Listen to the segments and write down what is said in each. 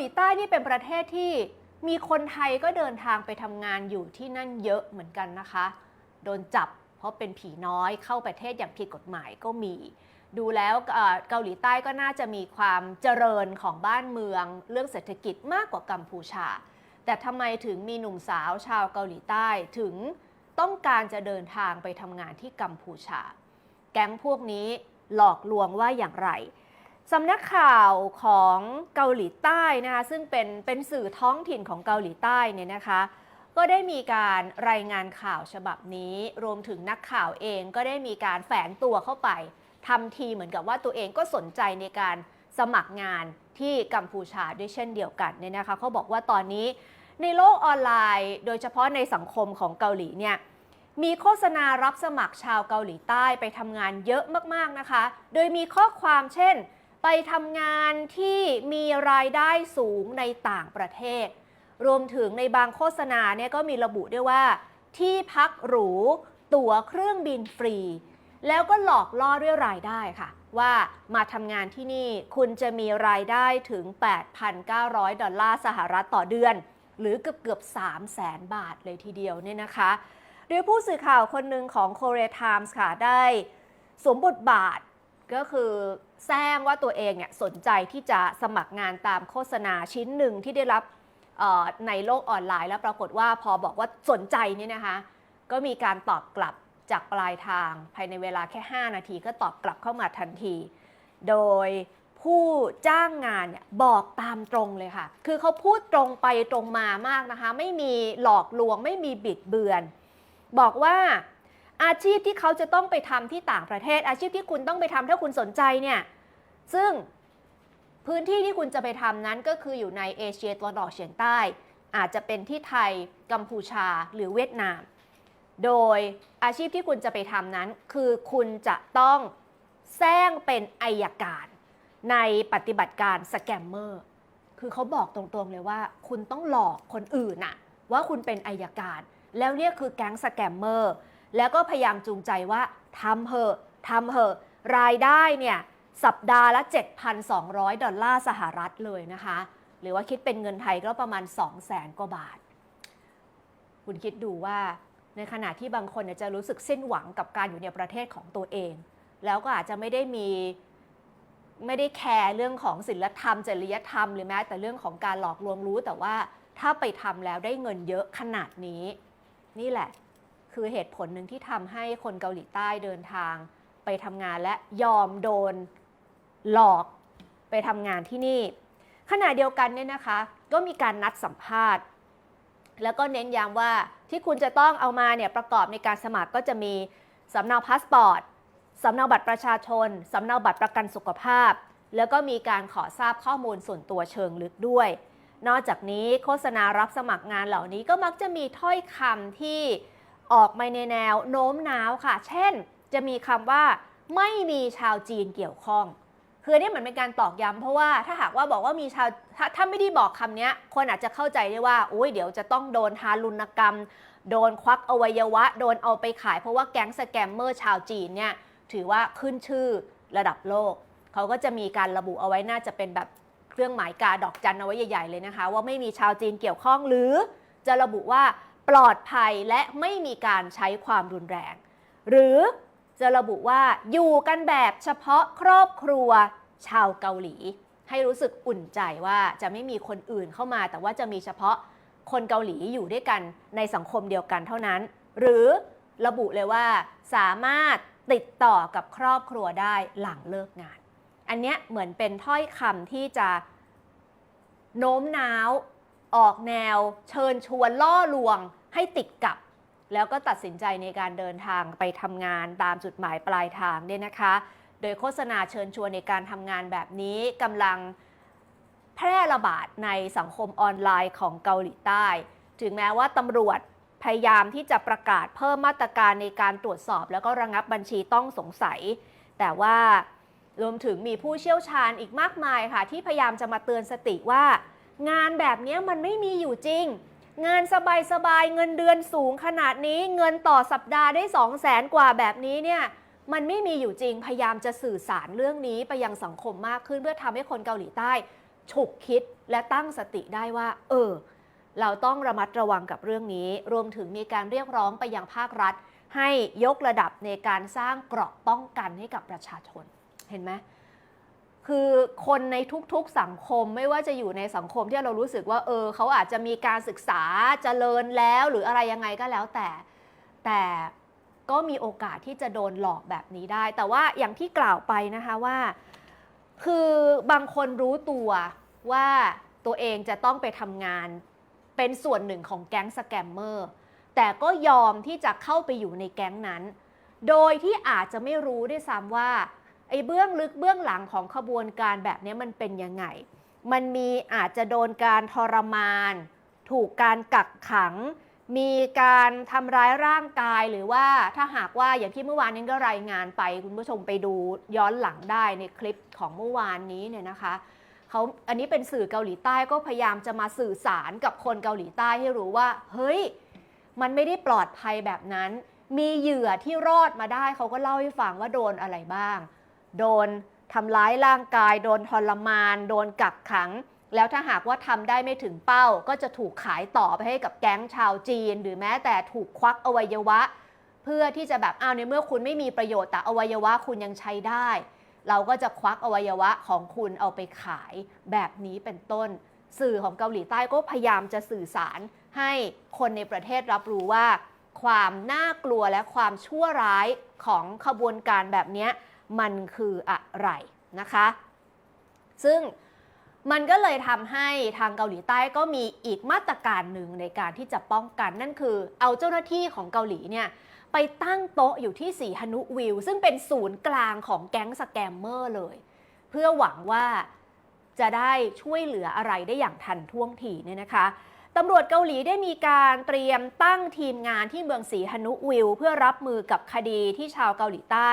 หลีใต้นี่เป็นประเทศที่มีคนไทยก็เดินทางไปทำงานอยู่ที่นั่นเยอะเหมือนกันนะคะ โดนจับเพราะเป็นผีน้อยเข้าประเทศอย่างผิดกฎหมายก็มี ดูแล้วเอ่อเกาหลีใต้ก็น่าจะมีความเจริญของบ้านเมือง เรื่องเศรษฐกิจมากกว่ากัมพูชา แต่ทำไมถึงมีหนุ่มสาวชาวเกาหลีใต้ถึงต้องการจะเดินทางไปทำงานที่กัมพูชา แก๊งพวกนี้หลอกลวงว่าอย่างไร สำนักข่าวของเกาหลีใต้นะคะซึ่งเป็นเป็นสื่อท้องถิ่นของเกาหลีใต้เนี่ยนะคะ ก็ได้มีการรายงานข่าวฉบับนี้ รวมถึงนักข่าวเองก็ได้มีการแฝงตัวเข้าไปทำทีเหมือนกับว่าตัวเองก็สนใจในการสมัครงานที่กัมพูชาด้วยเช่นเดียวกันเนี่ยนะคะเขาบอกว่าตอนนี้ในโลกออนไลน์ โดยเฉพาะในสังคมของเกาหลีเนี่ยมีโฆษณารับสมัครชาวเกาหลีใต้ไปทำงานเยอะมากๆนะคะ โดยมีข้อความเช่น ไปทำงานที่มีรายได้สูงในต่างประเทศ รวมถึงในบางโฆษณาเนี่ยก็มีระบุด้วยว่า ที่พักหรู ตั๋วเครื่องบินฟรี แล้วก็หลอกล่อด้วยรายได้ค่ะ ว่ามาทำงานที่นี่คุณจะมีรายได้ถึง 8,900 ดอลลาร์สหรัฐต่อเดือน หรือเกือบเกือบ3แสนบาทเลยทีเดียวเนี่ยนะคะโดยผู้สื่อข่าวคนหนึ่งของ Korea Times ค่ะได้สวมบทบาท ก็คือแซงว่าตัวเองเนี่ยสนใจที่จะสมัครงานตามโฆษณาชิ้นหนึ่งที่ได้รับในโลกออนไลน์ แล้วปรากฏว่าพอบอกว่าสนใจนี่นะคะ ก็มีการตอบกลับจากปลายทาง ภายในเวลาแค่ 5 นาทีก็ตอบกลับเข้ามาทันที โดยผู้จ้างงานเนี่ยบอกตามตรงเลยค่ะ คือเขาพูดตรงไปตรงมามากนะคะ ไม่มีหลอกลวงไม่มีบิดเบือน บอกว่า อาชีพที่เขาจะต้องไปทำที่ต่างประเทศ อาชีพที่คุณต้องไปทำถ้าคุณสนใจเนี่ย ซึ่งพื้นที่ที่คุณจะไปทำนั้นก็คืออยู่ในเอเชียตะวันออกเฉียงใต้ อาจจะเป็นที่ไทยกัมพูชาหรือเวียดนาม โดยอาชีพที่คุณจะไปทำนั้น คือคุณจะต้องแซงเป็นอายการในปฏิบัติการสแกมเมอร์คือเขาบอกตรงๆเลยว่า คุณต้องหลอกคนอื่นน่ะว่าคุณเป็นอายการ แล้วเนี่ยคือแก๊งสแกมเมอร์ แล้วก็พยายามจูงใจว่าทำเหอะทำเหอะรายได้เนี่ยสัปดาห์ละ 7,200 ดอลลาร์สหรัฐเลยนะคะ หรือว่าคิดเป็นเงินไทยก็ประมาณ 200,000 กว่าบาท คุณคิดดูว่าในขณะที่บางคนจะรู้สึกสิ้นหวังกับการอยู่ในประเทศของตัวเอง แล้วก็อาจจะไม่ได้มีไม่ได้แคร์เรื่องของศีลธรรม จริยธรรมหรือแม้แต่เรื่องของการหลอกลวงรู้แต่ว่าถ้าไปทำแล้วได้เงินเยอะขนาดนี้ นี่แหละ คือเหตุผลหนึ่งที่ทำให้คนเกาหลีใต้เดินทาง ไปทำงานและยอมโดนหลอกไปทำงานที่นี่ ขณะเดียวกันเนี่ยนะคะ ก็มีการนัดสัมภาษณ์ แล้วก็เน้นย้ำว่าที่คุณจะต้องเอามาเนี่ยประกอบในการสมัครก็จะมีสำเนาพาสปอร์ตสำเนาบัตรประชาชนสำเนาบัตรประกันสุขภาพ แล้วก็มีการขอทราบข้อมูลส่วนตัวเชิงลึกด้วย นอกจากนี้โฆษณารับสมัครงานเหล่านี้ก็มักจะมีถ้อยคำที่ ออกมาในแนวโน้มน้าวค่ะ เช่น จะมีคำว่าไม่มีชาวจีนเกี่ยวข้อง คือนี่เหมือนเป็นการตอกย้ำเพราะว่าถ้าหากว่าบอกว่ามีชาวถ้าถ้าไม่ได้บอกคำนี้คนอาจจะเข้าใจได้ว่าโอ้ยเดี๋ยวจะต้องโดนทารุณกรรม โดนควักอวัยวะ โดนเอาไปขายเพราะว่าแก๊งสแกมเมอร์ชาวจีนเนี่ยถือว่าขึ้นชื่อระดับโลก เขาก็จะมีการระบุเอาไว้น่าจะเป็นแบบเครื่องหมายกาดอกจันเอาไว้ใหญ่ ๆ เลยนะคะ ว่าไม่มีชาวจีนเกี่ยวข้องหรือจะระบุว่า ปลอดภัยและไม่มีการใช้ความรุนแรง หรือจะระบุว่าอยู่กันแบบเฉพาะครอบครัวชาวเกาหลี ให้รู้สึกอุ่นใจว่าจะไม่มีคนอื่นเข้ามา แต่ว่าจะมีเฉพาะคนเกาหลีอยู่ด้วยกันในสังคมเดียวกันเท่านั้น หรือระบุเลยว่าสามารถติดต่อกับครอบครัวได้หลังเลิกงาน อันเนี้ยเหมือนเป็นถ้อยคำที่จะโน้มน้าว ออกแนว เชิญชวนล่อลวง ให้ติดกับ แล้วก็ตัดสินใจในการเดินทางไปทำงานตามจุดหมายปลายทางเนี่ยนะคะ โดยโฆษณาเชิญชวนในการทำงานแบบนี้กำลังแพร่ระบาดในสังคมออนไลน์ของเกาหลีใต้ ถึงแม้ว่าตำรวจพยายามที่จะประกาศเพิ่มมาตรการในการตรวจสอบ แล้วก็ระงับบัญชีต้องสงสัย แต่ว่ารวมถึงมีผู้เชี่ยวชาญอีกมากมายค่ะ ที่พยายามจะมาเตือนสติว่า งานแบบนี้มันไม่มีอยู่จริง งานสบายๆเงินเดือนสูงขนาดนี้เงินต่อสัปดาห์ได้2 0 0แสนกว่าแบบนี้เนี่ยมันไม่มีอยู่จริงพยายามจะสื่อสารเรื่องนี้ไปยังสังคมมากขึ้น เพื่อทำให้คนเกาหลีใต้ ฉุกคิดและตั้งสติได้ว่า เออ เราต้องระมัดระวังกับเรื่องนี้ รวมถึงมีการเรียกร้องไปยังภาครัฐ ให้ยกระดับในการสร้างเกราะป้องกันให้กับประชาชน เห็นไหม คือคนในทุกๆสังคมไม่ว่าจะอยู่ในสังคมที่เรารู้สึกว่า เออเขาอาจจะมีการศึกษาเจริญแล้วหรืออะไรยังไงก็แล้วแต่ แต่ก็มีโอกาสที่จะโดนหลอกแบบนี้ได้ แต่ว่าอย่างที่กล่าวไปนะคะว่า คือบางคนรู้ตัวว่าตัวเองจะต้องไปทำงานเป็นส่วนหนึ่งของแก๊งสแกมเมอร์แต่ก็ยอมที่จะเข้าไปอยู่ในแก๊งนั้น โดยที่อาจจะไม่รู้ด้วยซ้ำว่า ไอ้เบื้องลึกเบื้องหลังของขบวนการแบบนี้มันเป็นยังไง มันมีอาจจะโดนการทรมาน ถูกการกักขัง มีการทำร้ายร่างกายหรือว่าถ้าหากว่าอย่างที่เมื่อวานนี้ก็รายงานไป คุณผู้ชมไปดูย้อนหลังได้ในคลิปของเมื่อวานนี้เนี่ยนะคะเขาอันนี้เป็นสื่อเกาหลีใต้ก็พยายามจะมาสื่อสารกับคนเกาหลีใต้ให้รู้ว่า เฮ้ย มันไม่ได้ปลอดภัยแบบนั้น มีเหยื่อที่รอดมาได้เขาก็เล่าให้ฟังว่าโดนอะไรบ้าง โดนทำร้ายร่างกาย โดนทรมาน โดนกักขัง แล้วถ้าหากว่าทำได้ไม่ถึงเป้า ก็จะถูกขายต่อไปให้กับแก๊งชาวจีน หรือแม้แต่ถูกควักอวัยวะ เพื่อที่จะแบบอ้าวในเมื่อคุณไม่มีประโยชน์แต่อวัยวะคุณยังใช้ได้ เราก็จะควักอวัยวะของคุณเอาไปขายแบบนี้เป็นต้น สื่อของเกาหลีใต้ก็พยายามจะสื่อสารให้คนในประเทศรับรู้ว่า ความน่ากลัวและความชั่วร้ายของขบวนการแบบนี้ มันคืออะไรนะคะ ซึ่งมันก็เลยทำให้ทางเกาหลีใต้ก็มีอีกมาตรการหนึ่งในการที่จะป้องกันนั่นคือ เอาเจ้าหน้าที่ของเกาหลีเนี่ยไปตั้งโต๊ะอยู่ที่สีฮนุวิว ซึ่งเป็นศูนย์กลางของแก๊งสแกมเมอร์เลย เพื่อหวังว่าจะได้ช่วยเหลืออะไรได้อย่างทันท่วงทีเนี่ยนะคะตำรวจเกาหลีได้มีการเตรียมตั้งทีมงานที่เมืองสีฮนุวิว เพื่อรับมือกับคดีที่ชาวเกาหลีใต้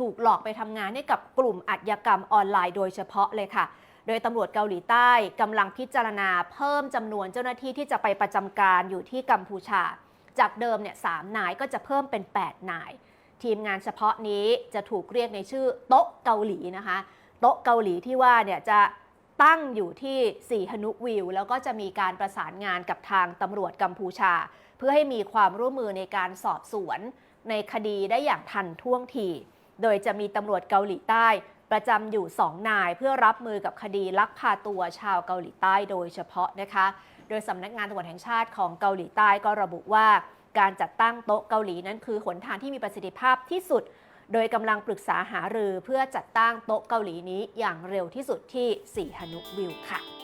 ถูกหลอกไปทำงานให้กับกลุ่มอาชญากรรมออนไลน์โดยเฉพาะเลยค่ะ โดยตำรวจเกาหลีใต้กำลังพิจารณาเพิ่มจำนวนเจ้าหน้าที่ที่จะไปประจำการอยู่ที่กัมพูชา จากเดิมเนี่ยสามนายก็จะเพิ่มเป็น 8 นาย ทีมงานเฉพาะนี้จะถูกเรียกในชื่อโต๊ะเกาหลีนะคะ โต๊ะเกาหลีที่ว่าเนี่ยจะตั้งอยู่ที่สีฮนุวิว แล้วก็จะมีการประสานงานกับทางตำรวจกัมพูชา เพื่อให้มีความร่วมมือในการสอบสวนในคดีได้อย่างทันท่วงที โดยจะมีตำรวจเกาหลีใต้ ประจำอยู่ 2 นาย เพื่อรับมือกับคดีลักพาตัวชาวเกาหลีใต้โดยเฉพาะนะคะ โดยสำนักงานตำรวจแห่งชาติของเกาหลีใต้ก็ระบุว่า การจัดตั้งโต๊ะเกาหลีนั้นคือหนทางที่มีประสิทธิภาพที่สุด โดยกำลังปรึกษาหารือเพื่อจัดตั้งโต๊ะเกาหลีนี้อย่างเร็วที่สุดที่สีฮนุวิวค่ะ